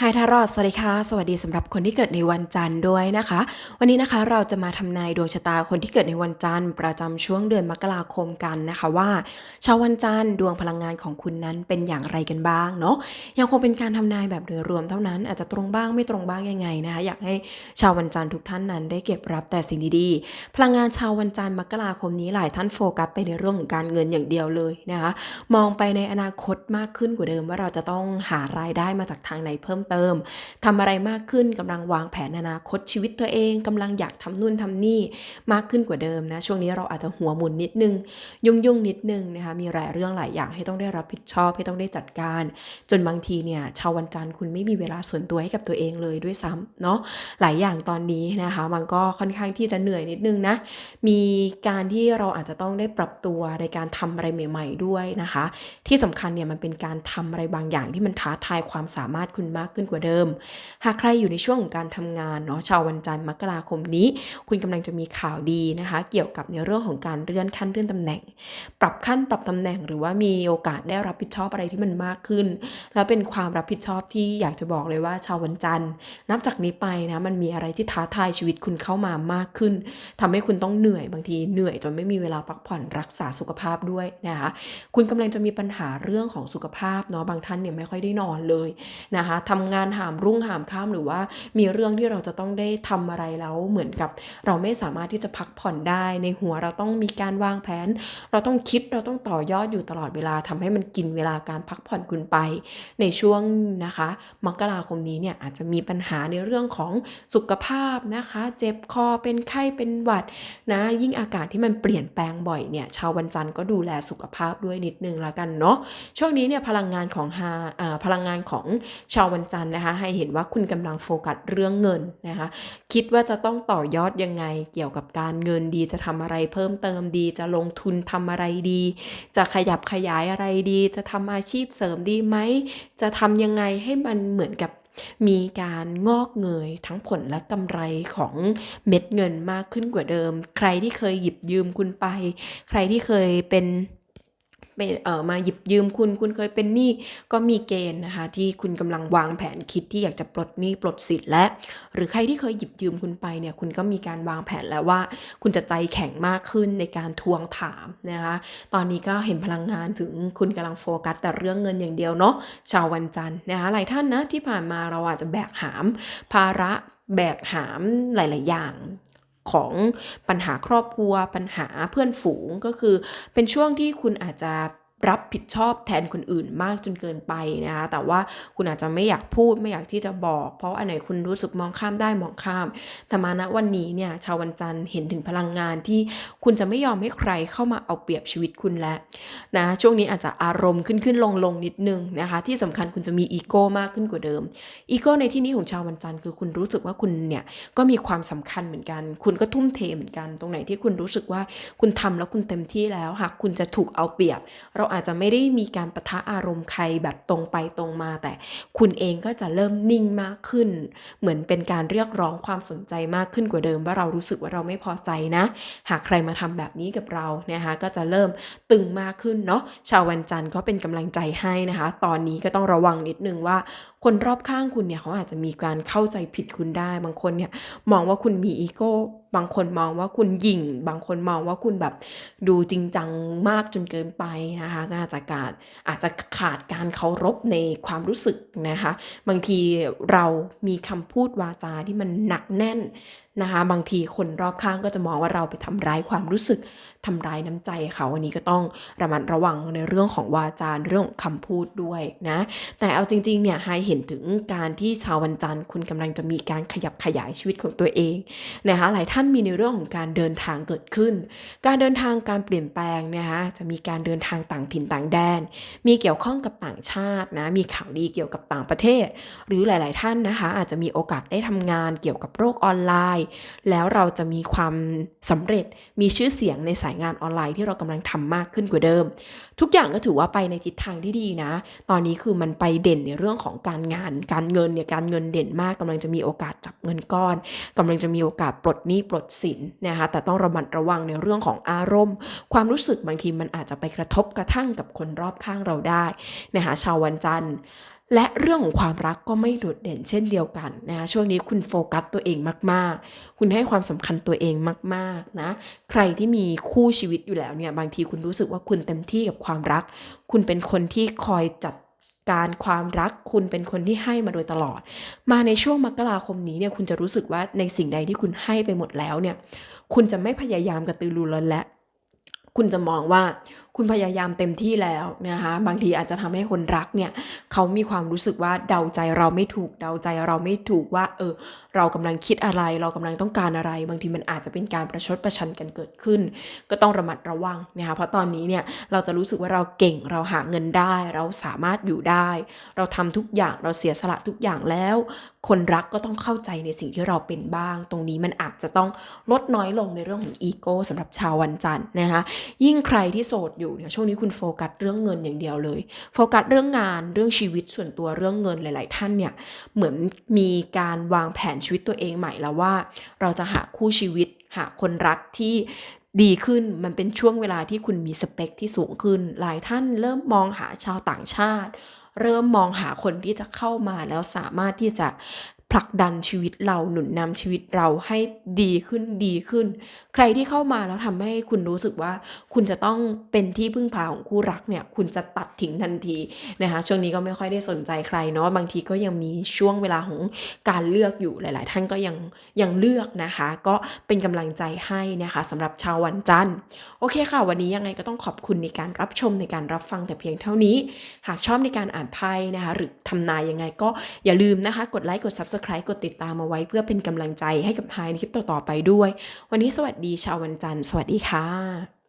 ไฮทารอดสวัสดีค่ะ สวัสดีสำหรับคนที่เกิดในวันจันทร์ด้วยนะคะ วันนี้นะคะเราจะมาทำนายดวงชะตาคนที่เกิดในวันจันทร์ ประจำช่วงเดือนมกราคมกันนะคะว่าชาววันจันทร์ดวงพลังงานของคุณนั้นเป็นอย่างไรกันบ้างเนาะยังคงเป็นการทำนายแบบโดยรวมเท่านั้นอาจจะตรงบ้างไม่ตรงบ้างยังไงนะคะอยากให้ชาววันจันทร์ทุกท่านนั้นได้เก็บรับแต่สิ่งดีๆ พลังงานชาววันจันทร์มกราคมนี้หลายท่านโฟกัสไปในเรื่องของการเงินอย่างเดียวเลยนะคะมองไปในอนาคตมากขึ้นกว่าเดิมว่าเราจะต้องหารายได้มาจากทางไหนเพิ่มเติมทำอะไรมากขึ้นกำลังวางแผนอนาคตชีวิตตัวเองกำลังอยากทำนู่นทำนี่มากขึ้นกว่าเดิมนะ ช่วงนี้เราอาจจะหัวหมุนนิดนึง ยุ่งยุ่งนิดนึงนะคะมีหลายเรื่องหลายอย่างให้ต้องได้รับผิดชอบให้ต้องได้จัดการ จนบางทีเนี่ยชาววันจันทร์คุณไม่มีเวลาส่วนตัวให้กับตัวเองเลยด้วยซ้ำเนาะหลายอย่างตอนนี้นะคะ มันก็ค่อนข้างที่จะเหนื่อยนิดนึงนะมีการที่เราอาจจะต้องได้ปรับตัวในการทำอะไรใหม่ ๆ ด้วยนะคะ ที่สำคัญเนี่ยมันเป็นการทำอะไรบางอย่างที่มันท้าทายความสามารถคุณมากขึ้นกว่าเดิม หากใครอยู่ในช่วงของการทำงานเนาะชาววันจันทร์มกราคมนี้ คุณกำลังจะมีข่าวดีนะคะ เกี่ยวกับในเรื่องของการเลื่อนขั้นเลื่อนตำแหน่ง ปรับขั้นปรับตำแหน่งหรือว่ามีโอกาสได้รับผิดชอบอะไรที่มันมากขึ้น แล้วเป็นความรับผิดชอบที่อยากจะบอกเลยว่าชาววันจันทร์ นับจากนี้ไปนะมันมีอะไรที่ท้าทายชีวิตคุณเข้ามามากขึ้นทำให้คุณต้องเหนื่อยบางทีเหนื่อยจนไม่มีเวลาพักผ่อนรักษาสุขภาพด้วยนะคะคุณกำลังจะมีปัญหาเรื่องของสุขภาพเนาะบางท่านเนี่ยไม่ค่อยได้นอนเลยนะคะทำงานหามรุ่งหามข้ามหรือว่ามีเรื่องที่เราจะต้องได้ทำอะไรแล้วเหมือนกับ เราไม่สามารถที่จะพักผ่อนได้ในหัวเราต้องมีการวางแผน เราต้องคิดเราต้องต่อยอดอยู่ตลอดเวลาทำให้มันกินเวลาการพักผ่อนคุณไป ในช่วงนะคะมกราคมนี้เนี่ยอาจจะมีปัญหาในเรื่องของสุขภาพนะคะ เจ็บคอเป็นไข้เป็นหวัดนะยิ่งอากาศที่มันเปลี่ยนแปลงบ่อยเนี่ยชาววันจันทร์ก็ดูแลสุขภาพด้วยนิดนึงละกันเนาะช่วงนี้เนี่ยพลังงานของฮาอ่าพลังงานของชาววันจันทร์นะคะ ให้เห็นว่าคุณกำลังโฟกัสเรื่องเงินนะคะ คิดว่าจะต้องต่อยอดยังไง เกี่ยวกับการเงินดีจะทำอะไรเพิ่มเติมดี จะลงทุนทำอะไรดี จะขยับขยายอะไรดี จะทำอาชีพเสริมดีไหม จะทำยังไงให้มันเหมือนกับมีการงอกเงยทั้งผลและกำไรของเม็ดเงินมากขึ้นกว่าเดิม ใครที่เคยหยิบยืมคุณไป ใครที่เคยเป็น เป็นเอ่อมาหยิบยืมคุณคุณเคยเป็นหนี้ก็มีเกณฑ์นะคะที่คุณกำลังวางแผนคิดที่อยากจะปลดหนี้ปลดสิทธิ์และ หรือใครที่เคยหยิบยืมคุณไปเนี่ยคุณก็มีการวางแผนแล้วว่า คุณจะใจแข็งมากขึ้นในการทวงถามนะคะตอนนี้ก็เห็นพลังงานถึงคุณกำลังโฟกัสแต่เรื่องเงินอย่างเดียวเนาะชาววันจันทร์นะคะหลายท่านนะที่ผ่านมาเราอาจจะแบกหาม ภาระแบกหามหลาย ๆ อย่าง ของปัญหาครอบครัว ปัญหาเพื่อนฝูงก็คือ เป็นช่วงที่คุณอาจจะ รับผิดชอบแทนคนอื่นมากจนเกินไปนะคะแต่ว่าคุณอาจจะไม่อยากพูดไม่อยากที่จะบอก เพราะอันไหนคุณรู้สึกมองข้ามได้มองข้าม แต่มาณวันนี้เนี่ยชาววันจันทร์เห็นถึงพลังงานที่คุณจะไม่ยอมให้ใครเข้ามาเอาเปรียบชีวิตคุณแล้วนะช่วงนี้อาจจะอารมณ์ขึ้นขึ้นลงลงนิดนึงนะคะที่สำคัญคุณจะมีอีโก้มากขึ้นกว่าเดิมอีโก้ในที่นี้ของชาววันจันทร์คือคุณรู้สึกว่าคุณเนี่ยก็มีความสำคัญเหมือนกัน คุณก็ทุ่มเทเหมือนกัน ตรงไหนที่คุณรู้สึกว่าคุณทำแล้วคุณเต็มที่แล้วหากคุณจะถูกเอาเปรียบเราอาจจะไม่ได้มีการประทะอารมณ์ใครแบบตรงไปตรงมา แต่คุณเองก็จะเริ่มนิ่งมากขึ้น เหมือนเป็นการเรียกร้องความสนใจมากขึ้นกว่าเดิม ว่าเรารู้สึกว่าเราไม่พอใจนะ หากใครมาทำแบบนี้กับเรานะคะก็จะเริ่มตึงมากขึ้นเนาะชาววันจันทร์ก็เป็นกำลังใจให้นะคะ ตอนนี้ก็ต้องระวังนิดนึงว่า คนรอบข้างคุณเนี่ยเขาอาจจะมีการเข้าใจผิดคุณได้บางคนเนี่ยมองว่าคุณมีอีโก้ บางคนมองว่าคุณหยิ่ง บางคนมองว่าคุณแบบดูจริงจังมากจนเกินไปนะคะก็อาจจะกาดอาจจะขาดการเคารพในความรู้สึกนะคะ บางทีเรามีคำพูดวาจาที่มันหนักแน่นนะคะบางทีคนรอบข้างก็จะมองว่าเราไปทำร้ายความรู้สึกทำร้ายน้ำใจเขาวันนี้ก็ต้องระมัดระวังในเรื่องของวาจาเรื่องของคำพูดด้วยนะแต่เอาจริงๆเนี่ยไฮเห็นถึงการที่ชาววันจันทร์คุณกำลังจะมีการขยับขยายชีวิตของตัวเองนะคะหลายท่านมีในเรื่องของการเดินทางเกิดขึ้น การเดินทางการเปลี่ยนแปลงนะคะจะมีการเดินทางต่างถิ่นต่างแดน มีเกี่ยวข้องกับต่างชาตินะมีข่าวดีเกี่ยวกับต่างประเทศ หรือหลาย ๆ ท่านนะคะอาจจะมีโอกาสได้ทำงานเกี่ยวกับโลกออนไลน์แล้วเราจะมีความสำเร็จมีชื่อเสียงในสายงานออนไลน์ที่เรากำลังทำมากขึ้นกว่าเดิม ทุกอย่างก็ถือว่าไปในทิศทางที่ดีนะ ตอนนี้คือมันไปเด่นในเรื่องของการงาน การเงินเนี่ยการเงินเด่นมากกำลังจะมีโอกาสจับเงินก้อนกำลังจะมีโอกาสปลดหนี้ปลดสินนะคะแต่ต้องระมัดระวังในเรื่องของอารมณ์ ความรู้สึกบางทีมันอาจจะไปกระทบกระทั่งกับคนรอบข้างเราได้นะคะชาววันจันทร์ และเรื่องของความรักก็ไม่โดดเด่นเช่นเดียวกันนะคะช่วงนี้คุณโฟกัสตัวเองมากๆ คุณให้ความสำคัญตัวเองมากๆนะใครที่มีคู่ชีวิตอยู่แล้วเนี่ยบางทีคุณรู้สึกว่าคุณเต็มที่กับความรัก คุณเป็นคนที่คอยจัดการความรักคุณเป็นคนที่ให้มาโดยตลอด มาในช่วงมกราคมนี้เนี่ยคุณจะรู้สึกว่าในสิ่งใดที่คุณให้ไปหมดแล้วเนี่ยคุณจะไม่พยายามกระตือรือร้นและ คุณจะมองว่าคุณพยายามเต็มที่แล้วนะคะ บางทีอาจจะทำให้คนรักเนี่ยเขามีความรู้สึกว่าเดาใจเราไม่ถูกเดาใจเราไม่ถูกว่า เออ เรากำลังคิดอะไร เรากำลังต้องการอะไร บางทีมันอาจจะเป็นการประชดประชันกันเกิดขึ้น ก็ต้องระมัดระวังนะคะเพราะตอนนี้เนี่ยเราจะรู้สึกว่าเราเก่งเราหาเงินได้ เราสามารถอยู่ได้ เราทำทุกอย่างเราเสียสละทุกอย่างแล้ว คนรักก็ต้องเข้าใจในสิ่งที่เราเป็นบ้าง ตรงนี้มันอาจจะต้องลดน้อยลงในเรื่องของอีโก้สำหรับชาววันจันทร์นะคะยิ่งใครที่โสดอยู่เนี่ยช่วงนี้คุณโฟกัสเรื่องเงินอย่างเดียวเลย โฟกัสเรื่องงานเรื่องชีวิตส่วนตัวเรื่องเงินหลาย ๆ ท่านเนี่ยเหมือนมีการวางแผนชีวิตตัวเองใหม่แล้วว่า เราจะหาคู่ชีวิตหาคนรักที่ดีขึ้นมันเป็นช่วงเวลาที่คุณมีสเปคที่สูงขึ้น หลายท่านเริ่มมองหาชาวต่างชาติ เริ่มมองหาคนที่จะเข้ามาแล้วสามารถที่จะ ผลักดันชีวิตเราหนุนนำชีวิตเราให้ดีขึ้นดีขึ้น ใครที่เข้ามาแล้วทำให้คุณรู้สึกว่า คุณจะต้องเป็นที่พึ่งพาของคู่รักเนี่ย คุณจะตัดทิ้งทันทีนะคะช่วงนี้ก็ไม่ค่อยได้สนใจใครเนาะบางทีก็ยังมีช่วงเวลาของการเลือกอยู่หลาย ๆ ท่านก็ยังยังเลือกนะคะ ก็เป็นกำลังใจให้นะคะสำหรับชาววันจันทร์โอเคค่ะ วันนี้ยังไงก็ต้องขอบคุณในการรับชมในการรับฟังแต่เพียงเท่านี้ หากชอบในการอ่านไพ่นะคะ หรือทำนายยังไงก็อย่าลืมนะคะ กดไลค์กด Subscribe กดติดตามมาไว้เพื่อเป็นกำลังใจให้กับทายในคลิปต่อๆไปด้วย วันนี้สวัสดีชาววันจันทร์ สวัสดีค่ะ